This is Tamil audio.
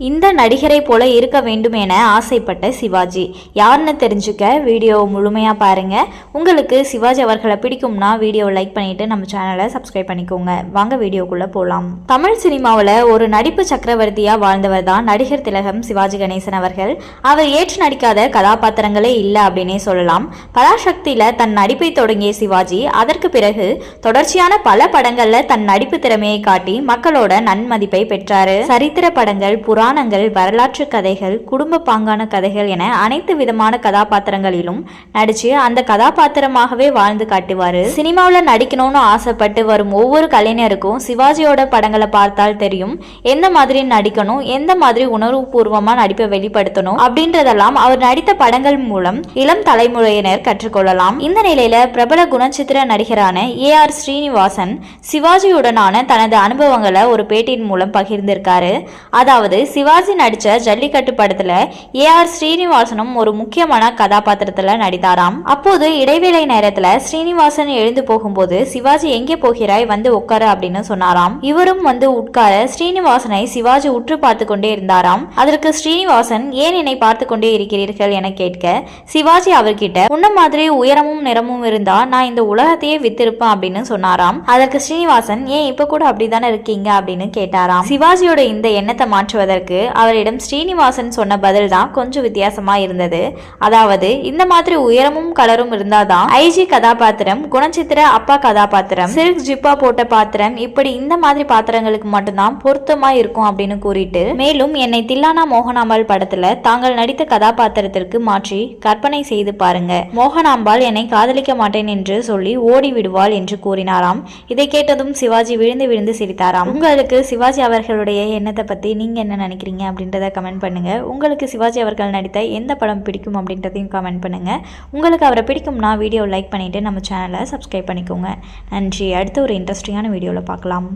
இந்த நடிகரை போல இருக்க வேண்டும் என ஆசைப்பட்ட சிவாஜி. யாருன்னு தெரிஞ்சுக்க வீடியோ முழுமையாக பாருங்க. உங்களுக்கு சிவாஜி அவர்களை பிடிக்கும்னா வீடியோ லைக் பண்ணிட்டு நம்ம சேனலை சப்ஸ்கிரைப் பண்ணிக்கோங்க. வாங்க வீடியோக்குள்ள போகலாம் தமிழ் சினிமாவில் ஒரு நடிப்பு சக்கரவர்த்தியாக வாழ்ந்தவர் தான் நடிகர் திலகம் சிவாஜி கணேசன் அவர்கள். அவர் ஏற்று நடிக்காத கதாபாத்திரங்களே இல்லை அப்படின்னே சொல்லலாம். பராசக்தியில் தன் நடிப்பை தொடங்கிய சிவாஜி அதற்கு பிறகு தொடர்ச்சியான பல படங்களில் தன் நடிப்பு திறமையை காட்டி மக்களோட நன்மதிப்பை பெற்றார். சரித்திர படங்கள் புராணங்கள் வரலாற்று கதைகள் குடும்ப பாங்கான கதைகள் என அனைத்து விதமான கதாபாத்திரங்களிலும் நடிச்சு அந்த கதாபாத்திரமாகவே வாழ்ந்து காட்டுவார். சினிமாவில் நடிக்கணும்னு ஆசைப்பட்டு வரும் ஒவ்வொரு கலைஞருக்கும் சிவாஜியோட படங்களை பார்த்தால் தெரியும். எந்த மாதிரி நடிக்கணும் எந்த மாதிரி உணர்வுபூர்வமாக நடிப்பை வெளிப்படுத்தணும் அப்படின்றதெல்லாம் அவர் நடித்த படங்கள் மூலம் இளம் தலைமுறையினர் கற்றுக்கொள்ளலாம். இந்த நிலையில பிரபல குணச்சித்திர நடிகரான ஏ ஆர் ஸ்ரீனிவாசன் சிவாஜியுடனான தனது அனுபவங்களை ஒரு பேட்டியின் மூலம் பகிர்ந்திருக்காரு. அதாவது சிவாஜி நடித்த ஜல்லிக்கட்டு படத்துல ஏ ஆர் ஸ்ரீனிவாசனும் ஒரு முக்கியமான கதாபாத்திரத்துல நடித்தாராம். அப்போது இடைவேளை நேரத்துல ஸ்ரீனிவாசன் எழுந்து போகும்போது சிவாஜி எங்கே போகிறாய் வந்து உட்காரு அப்படின்னு சொன்னாராம். இவரும் வந்து உட்கார ஸ்ரீனிவாசனை சிவாஜி உற்று பார்த்து கொண்டே இருந்தாராம். அதற்கு ஸ்ரீனிவாசன் ஏன் என்னை பார்த்து கொண்டே இருக்கிறீர்கள்? என கேட்க சிவாஜி அவர்கிட்ட உன்ன மாதிரி உயரமும் நிறமும் இருந்தா நான் இந்த உலகத்தையே வித்திருப்பேன் அப்படின்னு சொன்னாராம். அதற்கு ஸ்ரீனிவாசன் ஏன் இப்ப கூட அப்படிதானே இருக்கீங்க? அப்படின்னு கேட்டாராம். சிவாஜியோட இந்த எண்ணத்தை மாற்றுவதற்கு அவரிடம் ஸ்ரீனிவாசன் சொன்ன பதில் தான் கொஞ்சம் வித்தியாசமா இருந்தது. அதாவது இந்த மாதிரி உயரமும் கலரும் இருந்தாதான் ஐஜி கதாபாத்திரம் குணச்சித்திர அப்பா கதாபாத்திரம் சில்க் ஜிப்பா போட்ட பாத்திரம் இப்படி இந்த மாதிரி பாத்திரங்களுக்கு மட்டும்தான் பொருத்தமா இருக்கும் அப்படின்னு கூறிட்டு மேலும் என்னை தில்லானா மோகனாம்பாள் படத்துல தாங்கள் நடித்த கதாபாத்திரத்திற்கு மாற்றி கற்பனை செய்து பாருங்க. மோகனாம்பாள் என்னை காதலிக்க மாட்டேன் என்று சொல்லி ஓடி விடுவாள் என்று கூறினாராம். இதை கேட்டதும் சிவாஜி விழுந்து விழுந்து சிரித்தாராம். உங்களுக்கு சிவாஜி அவர்களுடைய எண்ணத்தை பத்தி நீங்க என்ன நினைக்கிறீங்க? நினைக்கிறீங்க அப்படின்றத கமெண்ட் பண்ணுங்க. உங்களுக்கு சிவாஜி அவர்கள் நடித்த எந்த படம் பிடிக்கும் அப்படின்றதையும் கமெண்ட் பண்ணுங்க. உங்களுக்கு அவரை பிடிக்கும்னா வீடியோ லைக் பண்ணிவிட்டு நம்ம சேனலை சப்ஸ்கிரைப் பண்ணிக்கோங்க. நன்றி. அடுத்த ஒரு இன்ட்ரெஸ்டிங்கான வீடியோவில் பார்க்கலாம்.